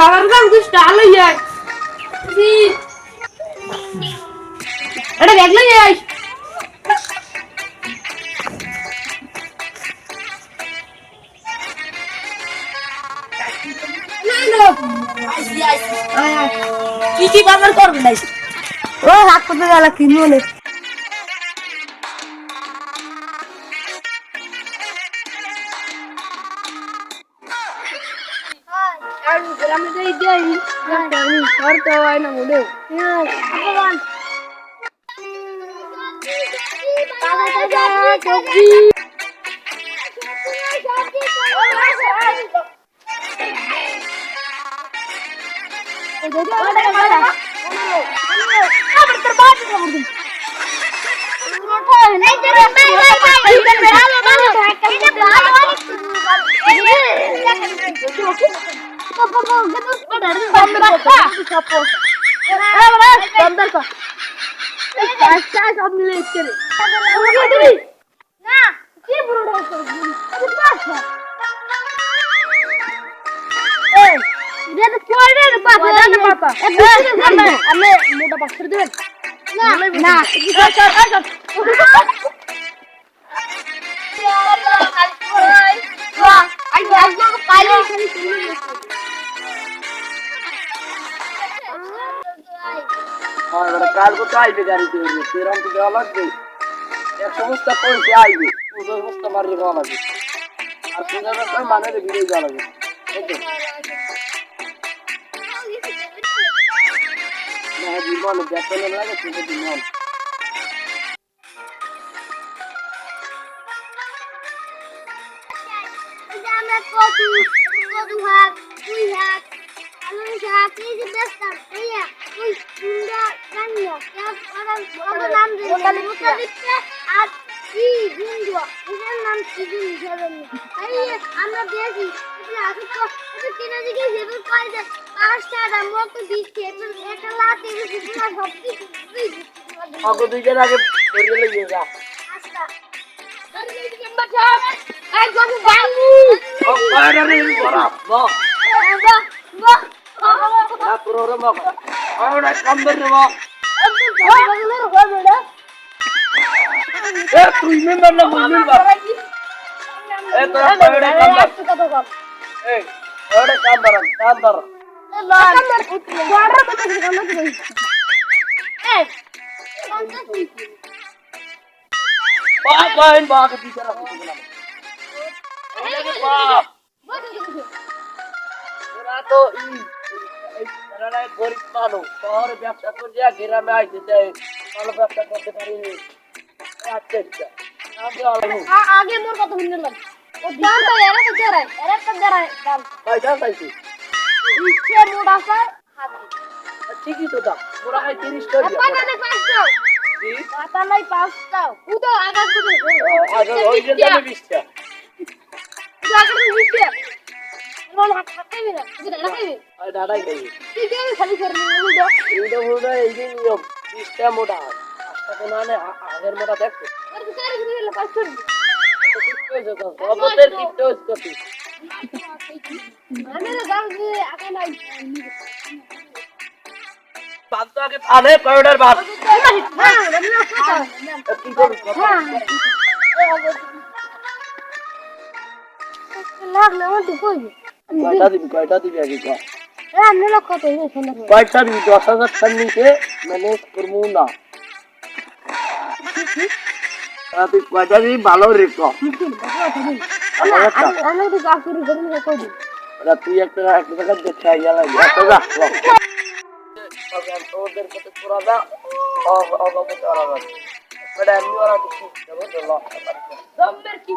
বাবার তুই স্টাইল হই যায় এটা কি কি ব্যবহার করবে ও হাত করতে গেল কিনবো રમતઈ જઈ રમતઈ કરતો હોય ને મુડો. અપવાન કાકા કાકા ચોકી. মোটা পাস করে দেবেন না হ্যাঁ কাল তো আইবে গাড়িতে সেরকম তো দেওয়া লাগবে। এক সমস্ত পয়সা আইবে। পুজো সমস্ত মারিয়ে দেওয়া লাগবে। আর পূজা ব্যবসায় মানে ভিড়ে দেওয়া লাগবে। এই তো জীবন বেতন পুঁই শাক আলু শাক, এই যে আর কি গুন্ডু এটার নাম কি জানেন এই আমরা দিয়েছি আছে তো কিনে দিকে যেতে পাই যে পাঁচ টাকা মতো দিচ্ছে। একটা লাতে দিচ্ছে পুরো সব কিছু অগো দুইজন আগে বেরিয়ে লেগে যা। আচ্ছা। ও এ তুই মেম্বার না মুসলিম বাপ এ তোরা বাইরে কাম কর এই ওরে কাম কর কাম কর বাপ বাইন বাপ দিতে রাখো না বাপ ওরা তো ই এই তারা গরিব মানুষ শহরে ব্যবসা করে যা গ্রামে আইতে চাই ভালো ব্যবসা করতে পারিনি আগে মোর কথা শুনতে লাগ ও দাম তো এরা তো দেরাই এরা তো দেরাই দাম পয়সা চাইছি ইচ্ছে মোটা আছে হাতি। ঠিকই তো দাম। মোরা খাই তিরিশ টাকা নাই পাঁচটাও কি? পাতা নাই পাঁচটাও ও তো আগার করে আগে ওই যে দামে বিশটা নিয়ম। বিশটা মোটা পাঁচটা তো না নে, আ- আগের মোটা দেখো আর তুই কারে করে দিলে পাঁচটা এত কিপ্টে হয়েছে তো জগতের কিপ্টে হয়েছে তো তুই। আমি না দাম দিয়ে আগে নাই ভাত তো আগে আনে কয়টার ভাত হ্যাঁ আমি না কথা এ কি করবি লাগলে আমার তো কই কয়টা দিবি কয়টা দিবি আগে কয় এ আমি না কত এই শুনে কয়টা দিবি দশ হাজার টাকার নিচে ম্যানেজ করবো না আর তুই কয়টা দিবি ভালো রে ক হাজার টাকা। আমি তো কাজ করি করে কই দিই? ওরা তুই একটা একটা টাকা দেখতে আইয়া লাগে এত যা ওদের কাছে তোরা যা। অগমত ওরা এমনি ওরা লক্ষ্য দমের কি?